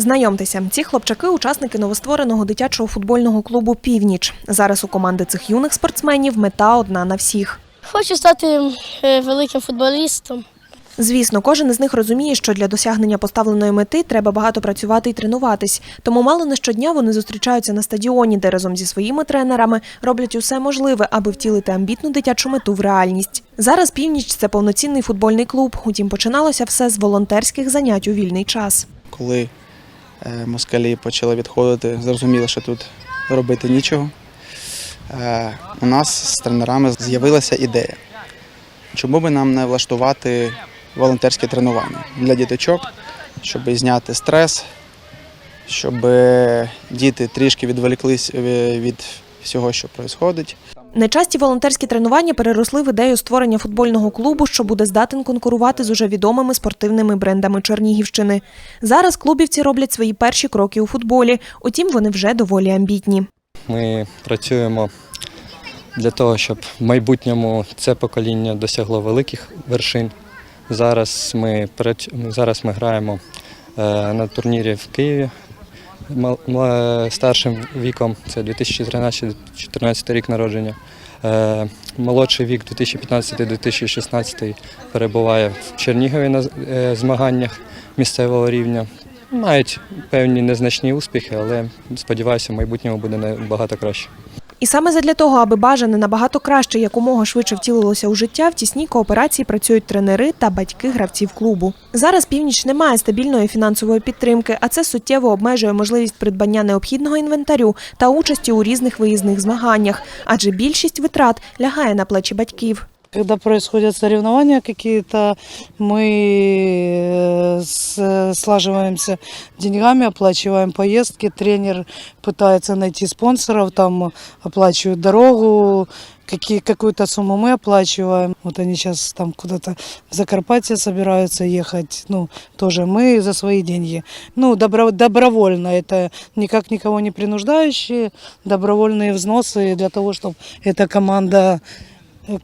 Знайомтеся, ці хлопчаки учасники новоствореного дитячого футбольного клубу Північ. Зараз у команди цих юних спортсменів мета одна на всіх. Хочу стати е, великим футболістом. Звісно, кожен із них розуміє, що для досягнення поставленої мети треба багато працювати і тренуватись. Тому мало не щодня вони зустрічаються на стадіоні, де разом зі своїми тренерами роблять усе можливе, аби втілити амбітну дитячу мету в реальність. Зараз північ це повноцінний футбольний клуб. Утім, починалося все з волонтерських занять у вільний час. коли москалі почали відходити, зрозуміло, що тут робити нічого. Е, У нас з тренерами з'явилася ідея, чому би нам не влаштувати волонтерське тренування для діточок, щоб зняти стрес, щоб діти трішки відволіклись е, від всього, що відбувається. Нечасті волонтерські тренування переросли в ідею створення футбольного клубу, що буде здатен конкурувати з уже відомими спортивними брендами Чернігівщини. Зараз клубівці роблять свої перші кроки у футболі, утім вони вже доволі амбітні. Ми працюємо для того, щоб в майбутньому це покоління досягло великих вершин. Зараз ми, зараз ми граємо е, на турнірі в Києві старшим віком, це 2013-2014 рік народження. Е, Молодший вік 2015-2016 перебуває в Чернігові на е, змаганнях місцевого рівня. Мають певні незначні успіхи, але сподіваюся, в майбутньому буде набагато краще. І саме задля того, аби бажане набагато краще якомога швидше втілилося у життя, в тісній кооперації працюють тренери та батьки гравців клубу. Зараз північ не має стабільної фінансової підтримки, а це суттєво обмежує можливість придбання необхідного інвентарю та участі у різних виїзних змаганнях, адже більшість витрат лягає на плечі батьків. Когда происходят соревнования какие-то, мы э, слаживаемся деньгами, оплачиваем поездки. Тренер пытается найти спонсоров, там оплачивают дорогу, какие, какую-то сумму мы оплачиваем. Вот они сейчас там куда-то в Закарпатье собираются ехать. Ну, тоже мы за свои деньги. Ну, добро, добровольно. Это никак никого не принуждающие. Добровольные взносы для того, чтобы эта команда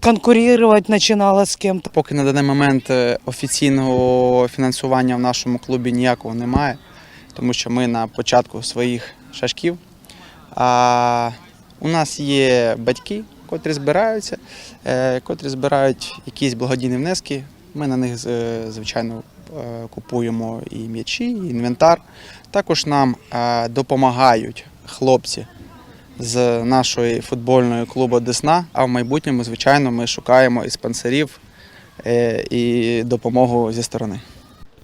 конкурувати починала з ким-то. Поки на даний момент е, офіційного фінансування в нашому клубі ніякого немає, тому що ми на початку своїх шашків. А у нас є батьки, котрі збираються, е, котрі збирають якісь благодійні внески. Ми на них, е, звичайно, купуємо і м'ячі, і інвентар. Також нам допомагають хлопці з нашої футбольної клубу Десна. А в майбутньому, звичайно, ми шукаємо і спонсорів, е, і допомогу зі сторони.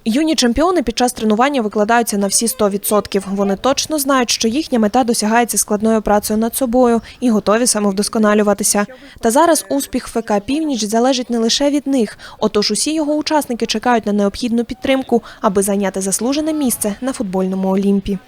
Юні чемпіони під час тренування викладаються на всі 100%. Вони точно знають, що їхня мета досягається складною працею над собою і готові самовдосконалюватися. Та зараз успіх ФК Північ залежить не лише від них. Отож, усі його учасники чекають на необхідну підтримку, аби зайняти заслужене місце на футбольному олімпі.